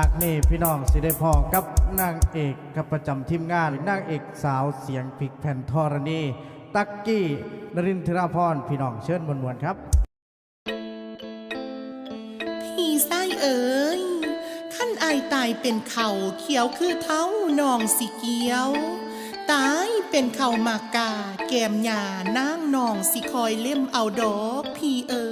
ากนี่พี่น้องสิได้พอกับนางเอกกับประจำทีมงานนางเอกสาวเสียงผิกแผ่นธรณีตักกี้นรินทราพรพี่น้องเชิญมวนๆครับ พี่ไส้เอ๋ยขั้นอายตายเป็นเข่าเขียวคือเท้านองสีเกียว ตายเป็นเข่ามากา แกมหยานางนองสิคอยเล่มเอาดอก พี่เอ๋ย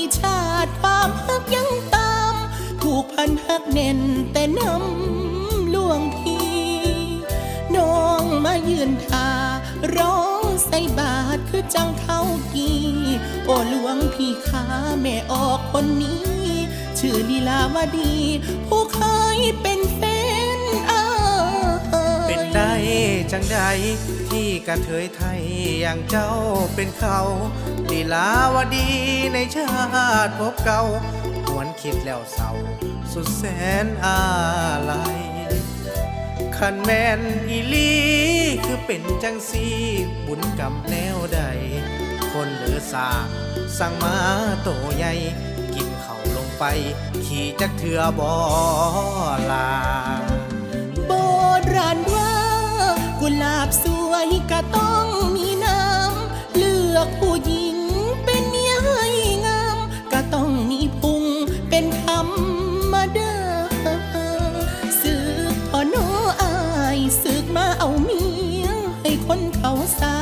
ี่ชาติความฮักยังตามผูกพันฮักแน่นแต่น้ำลวงพี่ น้องมายืนทาร้องใส่บาทคือจังเข้ากีโอ้หลวงพี่ขาแม่ออกคนนี้ ชื่อลีลาวดี ผู้เคยเป็นแฟนอ่ยเป็น ได้จังใดที่กระเทยไทยอย่างเจ้าเป็นเขาลีลาวดีในชาติพบเก่าหวนคิดแล้วเศร้าสุดแสนอาลัยขันแมนอีลีคือเป็นจังสีบุญกรรมแนวใด คนเหลือสาสั่งมาโตใหญ่ กินเขาลงไป ขี่จักเถื่อบอลา ลาบสวยก็ต้องมีน้ำ เลือกผู้หญิงเป็นเมียให้งาม ก็ต้องมีพุงเป็นธรรมดาสึกพอโนอายสึกมาเอาเมียให้คนเขาซา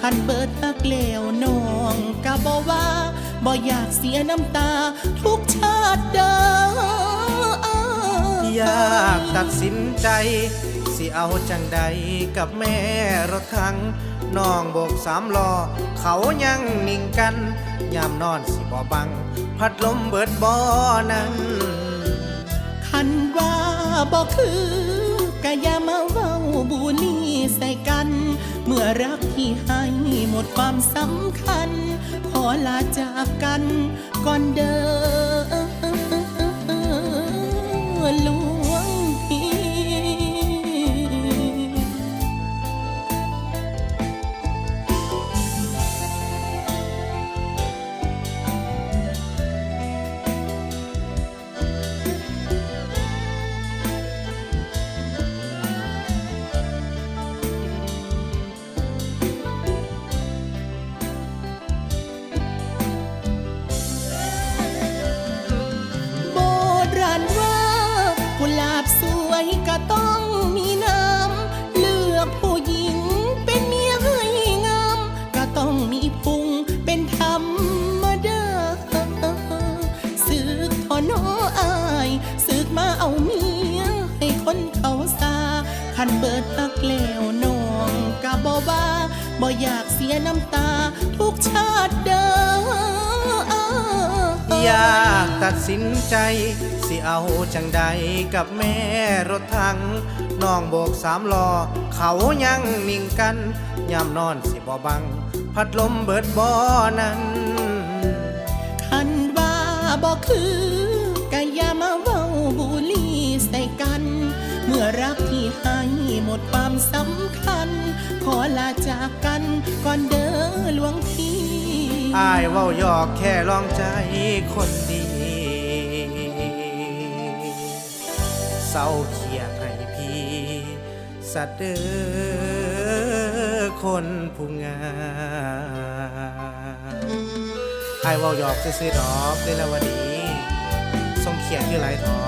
คันเบิดฮักแล้วน้องก็บอว่าบ่อยากเสียน้ำตาทุกชาติเด้ออยากตัดสินใจ สิเอาจังใดกับแม่รถถังน้องโบกสามล้อเขายังนิ่งกัน ยามนอนสิบ่บัง พัดลมเบิดบ่อนั้นคันว่าบอกคือกะยามาเว้าบูลลี่ใส่กัน เมื่อรักที่ให้หมดความสำคัญ ขอลาจากกันก่อนเด้อหลว คันเบิดฮักแล้วน้องกะบอว่าบ่อยากเสียน้ำตาทุกชาติเด้ออยากตัดสินใจ สิเอาจังใดกับแม่รถถังน้องโบกสามล้อเขายังนิ่งกันยามนอนสิบ่บัง พัดลมเบิดบ่อนั้นคันว่าบอกคือกะอย่ามาเว้าบูลลี่ใส่กัน เมื่อรักที่ให้หม ดความสำคัญ ขอลาจากกันก่อนเด้อหลวงพี่อายเว้าหยอกแค่ลองใจคนดี เศร้าเคียดให้พี่ สัตว์เด้อคนผู้งามอายเว้าหยอกซื่อๆดอกเดละวันนี้ทรงเขียนคือไรทอ